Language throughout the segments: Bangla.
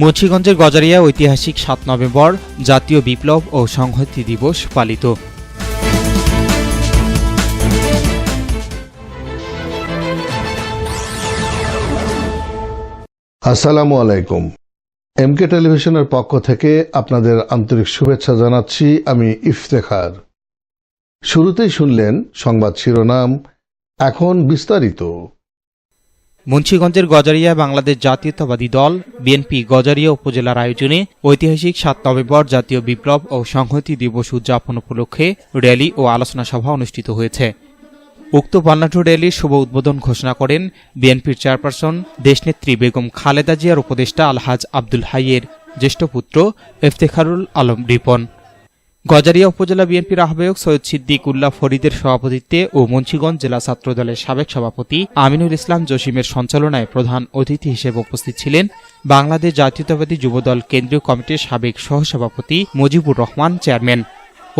মুন্সিগঞ্জের গজারিয়া ঐতিহাসিক সাত নভেম্বর জাতীয় বিপ্লব ও সংহতি দিবস পালিত। আসসালামু আলাইকুম। এমকে টেলিভিশনের পক্ষ থেকে আপনাদের আন্তরিক শুভেচ্ছা জানাচ্ছি আমি ইফতেখার। শুরুতেই শুনলেন সংবাদ শিরোনাম, এখন বিস্তারিত। মুন্সিগঞ্জের গজারিয়া বাংলাদেশ জাতীয়তাবাদী দল, বিএনপি গজারিয়া উপজেলার আয়োজনে ঐতিহাসিক সাত নভেম্বর জাতীয় বিপ্লব ও সংহতি দিবস উদযাপন উপলক্ষে র্যালি ও আলোচনা সভা অনুষ্ঠিত হয়েছে। উক্ত বর্ণাঢ্য র্যালির শুভ উদ্বোধন ঘোষণা করেন বিএনপির চেয়ারপারসন দেশনেত্রী বেগম খালেদা জিয়ার উপদেষ্টা আলহাজ আব্দুল হাইয়ের জ্যেষ্ঠ পুত্র ইফতেখারুল আলম রিপন। গজারিয়া উপজেলা বিএনপির আহ্বায়ক সৈয়দ সিদ্দিক উল্লাহ ফরিদের সভাপতিত্বে ও মুন্সিগঞ্জ জেলা ছাত্রদলের সাবেক সভাপতি আমিনুল ইসলাম জসিমের সঞ্চালনায় প্রধান অতিথি হিসেবে উপস্থিত ছিলেন বাংলাদেশ জাতীয়তাবাদী যুবদল কেন্দ্রীয় কমিটির সাবেক সহসভাপতি মুজিবুর রহমান চেয়ারম্যান।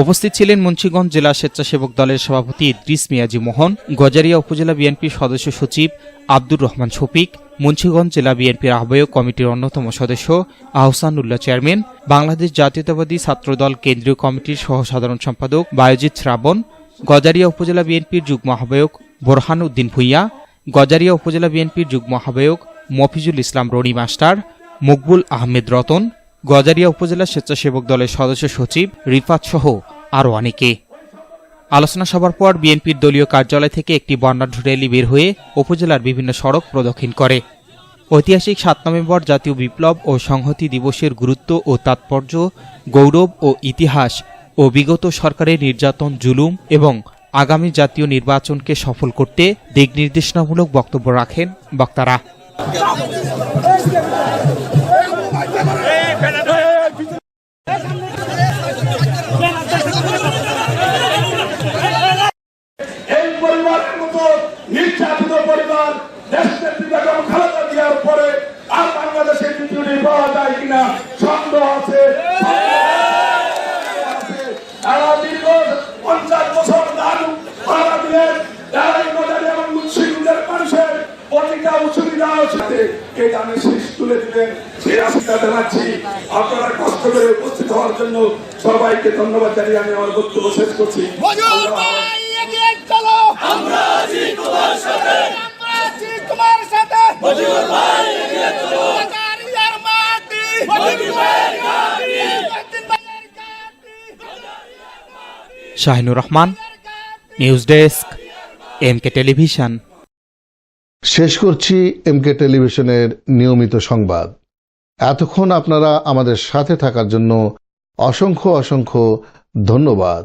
উপস্থিত ছিলেন মুন্সিগঞ্জ জেলা স্বেচ্ছাসেবক দলের সভাপতি ইদ্রিস মিয়াজি মোহন, গজারিয়া উপজেলা বিএনপির সদস্য সচিব আব্দুর রহমান শফিক, মুন্সিগঞ্জ জেলা বিএনপির আহ্বায়ক কমিটির অন্যতম সদস্য আহসানুল্লাহ চেয়ারম্যান, বাংলাদেশ জাতীয়তাবাদী ছাত্রদল কেন্দ্রীয় কমিটির সহ সাধারণ সম্পাদক বায়োজিৎ শ্রাবণ, গজারিয়া উপজেলা বিএনপির যুগ্ম আহ্বায়ক বোরহান উদ্দিন ভুইয়া, গজারিয়া উপজেলা বিএনপির যুগ্ম আহ্বায়ক মফিজুল ইসলাম রনি মাস্টার, মকবুল আহমেদ রতন গজারিয়া উপজেলা স্বেচ্ছাসেবক দলের সদস্য সচিব রিফাত সহ আরও অনেকে। আলোচনা সভার পর বিএনপির দলীয় কার্যালয় থেকে একটি বর্ণাঢ্য র্যালি বের হয়ে উপজেলার বিভিন্ন সড়ক প্রদক্ষিণ করে। ঐতিহাসিক সাত নভেম্বর জাতীয় বিপ্লব ও সংহতি দিবসের গুরুত্ব ও তাৎপর্য, গৌরব ও ইতিহাস ও বিগত সরকারের নির্যাতন, জুলুম এবং আগামী জাতীয় নির্বাচনকে সফল করতে দিক নির্দেশনামূলক বক্তব্য রাখেন বক্তারা। পঞ্চাশ বছর দান ভাড়া দিলেন তারা বাজারে এবং মুন্সিগঞ্জের মানুষের প্রতিটা সুবিধা আছে তুলে দিলেন সেই আশা জানাচ্ছি আপনারা কষ্ট করে উপস্থিত হওয়ার জন্য সবাইকে ধন্যবাদ জানিয়ে আমি আমার বক্তব্য শেষ করছি আমরা Shahinur Rahman, news desk, MK television. শেষ করছি এমকে টেলিভিশনের নিয়মিত সংবাদ। এতক্ষণ আপনারা আমাদের সাথে থাকার জন্য অসংখ্য অসংখ্য ধন্যবাদ।